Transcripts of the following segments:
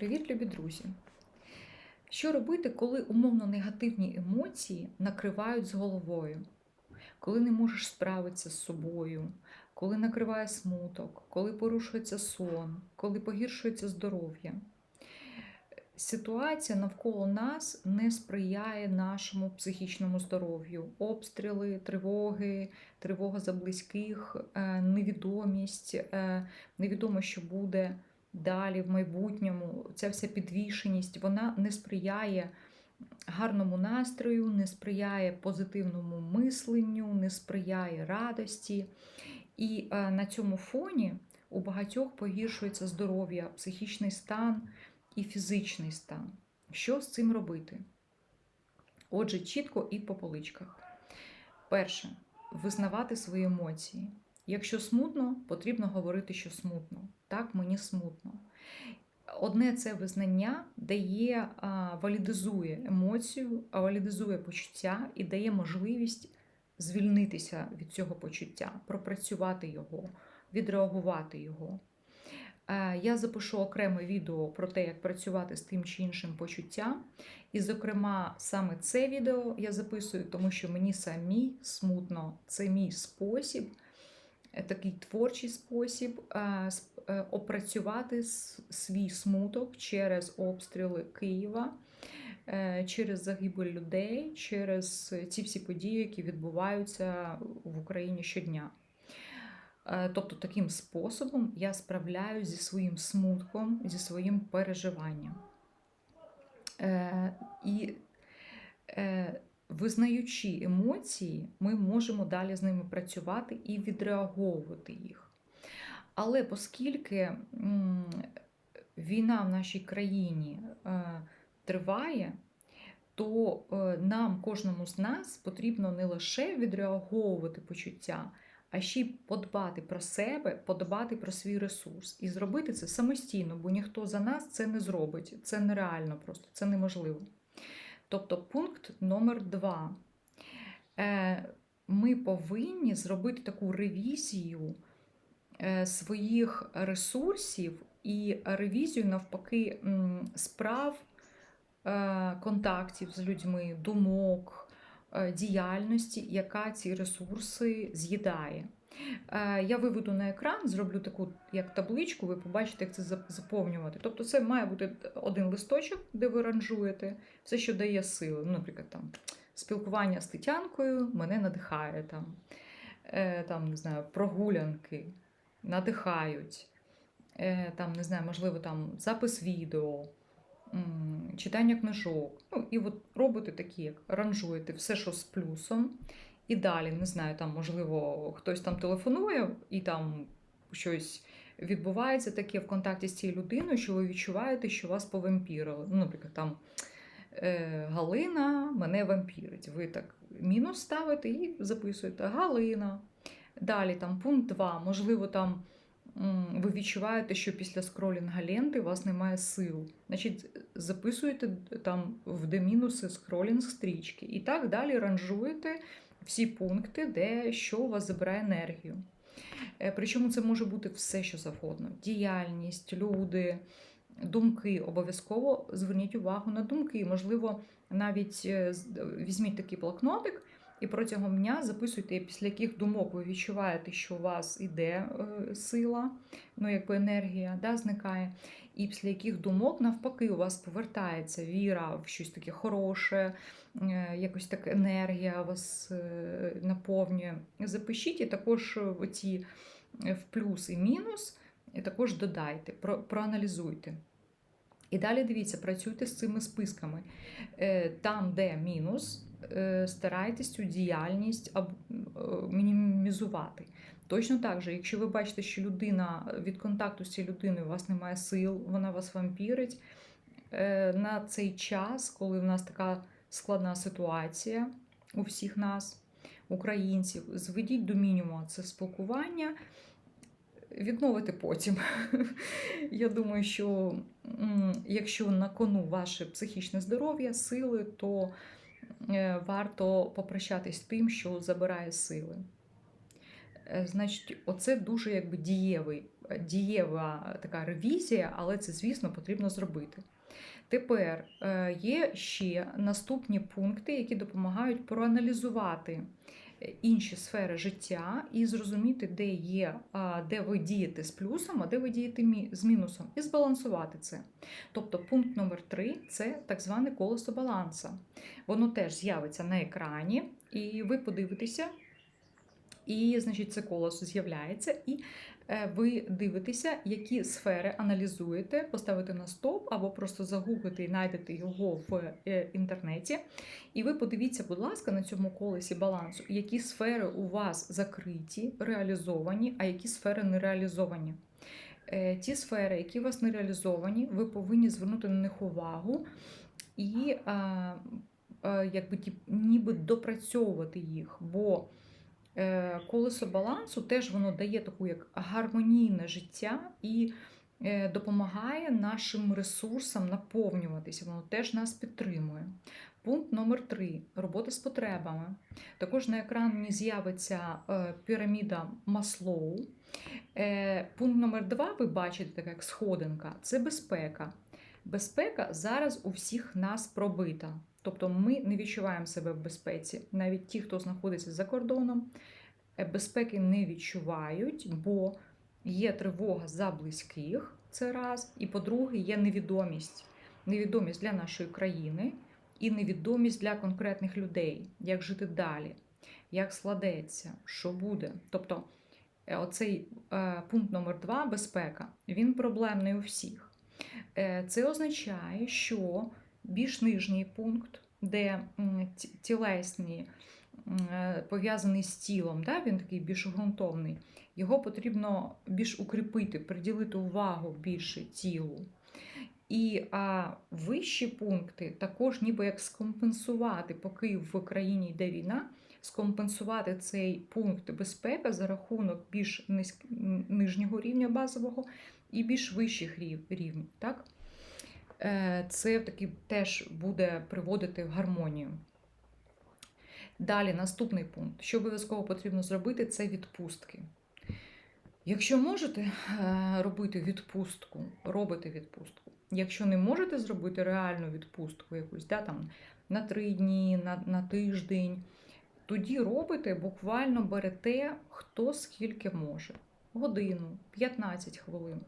Привіт, любі друзі! Що робити, коли умовно негативні емоції накривають з головою? Коли не можеш справитися з собою, коли накриває смуток, коли порушується сон, коли погіршується здоров'я? Ситуація навколо нас не сприяє нашому психічному здоров'ю. Обстріли, тривоги, тривога за близьких, е, невідомість, е, невідомо, що буде далі в майбутньому. Ця вся підвішеність вона не сприяє гарному настрою, не сприяє позитивному мисленню, не сприяє радості. І е, на цьому фоні у багатьох погіршується здоров'я, психічний стан і фізичний стан. Що з цим робити? Отже, чітко і по поличках. Перше, визнавати свої емоції. Якщо смутно, потрібно говорити, що смутно. Так, мені смутно. Одне це визнання дає, валідизує емоцію, а валідизує почуття і дає можливість звільнитися від цього почуття, пропрацювати його, відреагувати його. Е, Я запишу окреме відео про те, як працювати з тим чи іншим почуттям. І, зокрема, саме це відео я записую, тому що мені самі смутно, це мій спосіб, такий творчий спосіб е, е, опрацювати свій смуток через обстріли Києва, е, через загибель людей, через ці всі події, які відбуваються в Україні щодня. Е, Тобто таким способом я справляюсь зі своїм смутком, зі своїм переживанням. Е, І е, визнаючи емоції, ми можемо далі з ними працювати і відреаговувати їх. Але оскільки війна в нашій країні е, триває, то е, нам, кожному з нас, потрібно не лише відреаговувати почуття, а ще й подбати про себе, подбати про свій ресурс і зробити це самостійно, бо ніхто за нас це не зробить. Це нереально просто, це неможливо. Тобто, пункт номер два. Е, Ми повинні зробити таку ревізію е, своїх ресурсів і ревізію, навпаки, справ, е, контактів з людьми, думок, діяльності, яка ці ресурси з'їдає. Е, Я виведу на екран, зроблю таку як табличку, ви побачите, як це заповнювати. Тобто це має бути один листочок, де ви ранжуєте все, що дає сили. Ну, наприклад, там спілкування з Тетянкою мене надихає. Там, е, там не знаю, прогулянки надихають. Е, Там, не знаю, можливо, там запис відео, читання книжок. Ну, і от робите такі, як ранжуєте все, що з плюсом. І далі, не знаю, там, можливо, хтось там телефонує і там щось відбувається таке в контакті з цією людиною, що ви відчуваєте, що вас повампірили. Ну, наприклад, там е, Галина мене вампірить. Ви так мінус ставите і записуєте Галина. Далі там пункт 2. Можливо, там ви відчуваєте, що після скролінга ленти у вас немає сил. Значить, записуєте там в де мінуси скролінг стрічки. І так далі ранжуєте всі пункти, де що у вас забирає енергію. Е, Причому це може бути все, що завгодно: діяльність, люди, думки. Обов'язково зверніть увагу на думки. Можливо, навіть е, візьміть такий блокнотик і протягом дня записуйте, після яких думок ви відчуваєте, що у вас іде е, сила, ну якби енергія да, зникає. І після яких думок, навпаки, у вас повертається віра в щось таке хороше, е, якось так енергія вас е, наповнює. Запишіть і також оці е, в плюс і мінус, і також додайте, про, проаналізуйте. І далі дивіться, працюйте з цими списками. Там, де мінус, старайтесь цю діяльність е, мінімізувати. Точно так же, якщо ви бачите, що людина від контакту з цією людиною у вас немає сил, вона вас вампірить. е, На цей час, коли в нас така складна ситуація у всіх нас, українців, зведіть до мінімуму це спілкування, відновити потім. Я думаю, що якщо на кону ваше психічне здоров'я, сили, то е, варто попрощатись з тим, що забирає сили. Е, Значить, оце дуже якби дієвий, е, дієва така ревізія, але це, звісно, потрібно зробити. Тепер е, є ще наступні пункти, які допомагають проаналізувати е, інші сфери життя і зрозуміти, де є, де ви дієте з плюсом, а де ви дієте з мінусом, і збалансувати це. Тобто пункт номер три це так зване колесо баланса. Воно теж з'явиться на екрані, і ви подивитеся. І, значить, це колесо з'являється, і е, ви дивитеся, які сфери аналізуєте, поставите на стоп або просто загуглите і знайдете його в е, інтернеті. І ви подивіться, будь ласка, на цьому колесі балансу, які сфери у вас закриті, реалізовані, а які сфери не реалізовані. Е, Ті сфери, які у вас не реалізовані, ви повинні звернути на них увагу і якби ніби допрацьовувати їх. Бо колесо балансу теж воно дає таку як гармонійне життя і е, допомагає нашим ресурсам наповнюватися. Воно теж нас підтримує. Пункт номер три робота з потребами. Також на екрані з'явиться е, піраміда Маслоу. Е, Пункт номер два, ви бачите, така як сходинка, це безпека. Безпека зараз у всіх нас пробита. Тобто ми не відчуваємо себе в безпеці. Навіть ті, хто знаходиться за кордоном, е, безпеки не відчувають, бо є тривога за близьких, це раз. І по-друге, є невідомість. Невідомість для нашої країни і невідомість для конкретних людей, як жити далі, як складеться, що буде. Тобто, е, оцей е, пункт номер два безпека, він проблемний у всіх. Е, Це означає, що більш нижній пункт, де тілесні е, пов'язаний з тілом, да, він такий більш ґрунтовний, його потрібно більш укріпити, приділити увагу більше тілу. І а, вищі пункти також ніби як скомпенсувати, поки в країні йде війна, скомпенсувати цей пункт безпеки за рахунок більш нижнього рівня базового і більш вищих рів... рівнів. Так? Е, Це таки теж буде приводити в гармонію. Далі, наступний пункт. Що обов'язково потрібно зробити, це відпустки. Якщо можете е, робити відпустку, робите відпустку. Якщо не можете зробити реальну відпустку якусь, да, там, на три дні, на, на тиждень, тоді робите, буквально берете хто скільки може. Годину, 15 хвилин,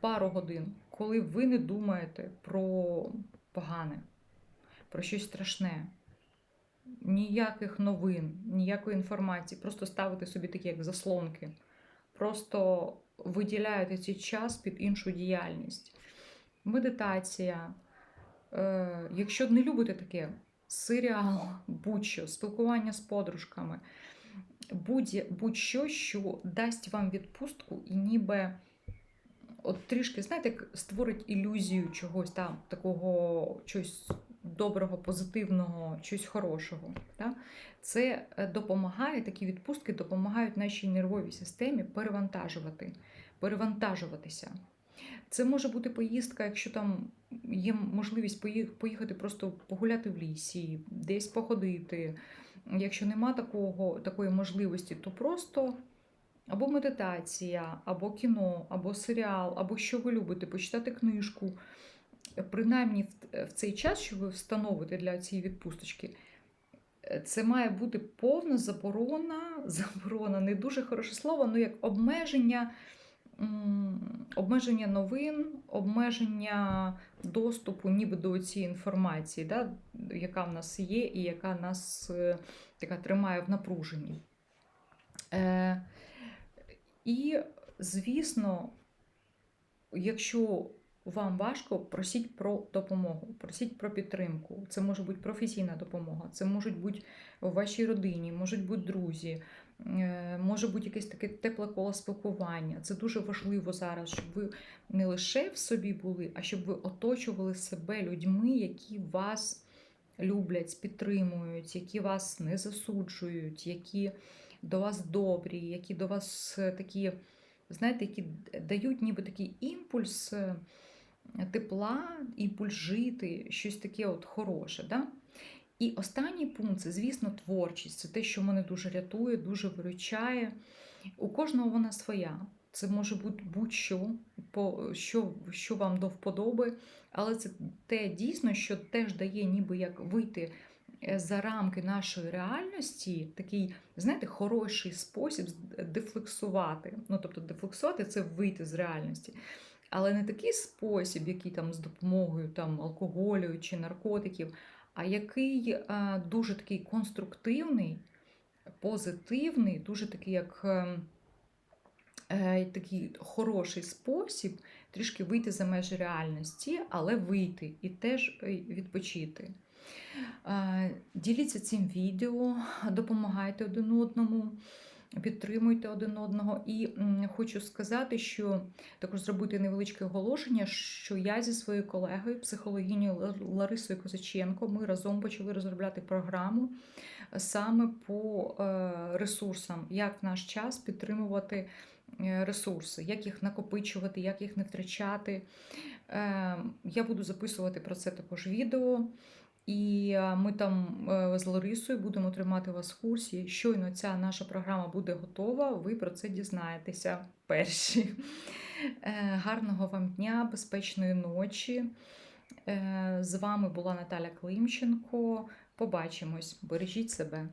пару годин, коли ви не думаєте про погане, про щось страшне. Ніяких новин, ніякої інформації, просто ставите собі такі як заслонки. Просто виділяєте цей час під іншу діяльність. Медитація. Е, якщо не любите таке, серіал, будь-що, спілкування з подружками, будь- будь-що, що дасть вам відпустку і ніби от трішки, знаєте, як створить ілюзію чогось там, такого чогось доброго, позитивного, чогось хорошого. Так? Це е, допомагає, такі відпустки допомагають нашій нервовій системі перевантажувати, перевантажуватися. Це може бути поїздка, якщо там є можливість поїхати просто погуляти в лісі, десь походити. Якщо нема такого, такої можливості, то просто або медитація, або кіно, або серіал, або що ви любите, почитати книжку. Принаймні в, цей час, що ви встановите для цієї відпусточки, це має бути повна заборона, заборона не дуже хороше слово, але як обмеження, обмеження новин, обмеження доступу ніби до цієї інформації, да, яка в нас є і яка нас е, така тримає в напруженні. Е, і, звісно, якщо вам важко, просіть про допомогу, просіть про підтримку. Це може бути професійна допомога, це можуть бути в вашій родині, можуть бути друзі, може бути якесь таке тепле коло спілкування. Це дуже важливо зараз, щоб ви не лише в собі були, а щоб ви оточували себе людьми, які вас люблять, підтримують, які вас не засуджують, які до вас добрі, які до вас е, такі, знаєте, які дають ніби такий імпульс тепла, імпульс жити, щось таке от хороше. Да? І останній пункт це, звісно, творчість. Це те, що мене дуже рятує, дуже виручає. У кожного вона своя. Це може бути будь-що, що, що вам до вподоби, але це те дійсно, що теж дає ніби як вийти е, за рамки нашої реальності, такий, знаєте, хороший спосіб дефлексувати. Ну, тобто, дефлексувати це вийти з реальності. Але не такий спосіб, який там з допомогою там, алкоголю чи наркотиків, а який дуже такий конструктивний, позитивний, дуже такий, як ем, е, такий хороший спосіб трішки вийти за межі реальності, але вийти і теж е, відпочити. Е, Діліться цим відео, допомагайте один одному, підтримуйте один одного. І хочу сказати, що також зробити невеличке оголошення, що я зі своєю колегою, психологінею Ларисою Козаченко, ми разом почали розробляти програму саме по е, ресурсам, як в наш час підтримувати е, ресурси, як їх накопичувати, як їх не втрачати. Е, Я буду записувати про це також відео. І е, ми там е, з Ларисою будемо тримати вас в курсі. Щойно ця наша програма буде готова, ви про це дізнаєтеся перші. Е, Гарного вам дня, безпечної ночі. З вами була Наталя Климченко. Побачимось, бережіть себе.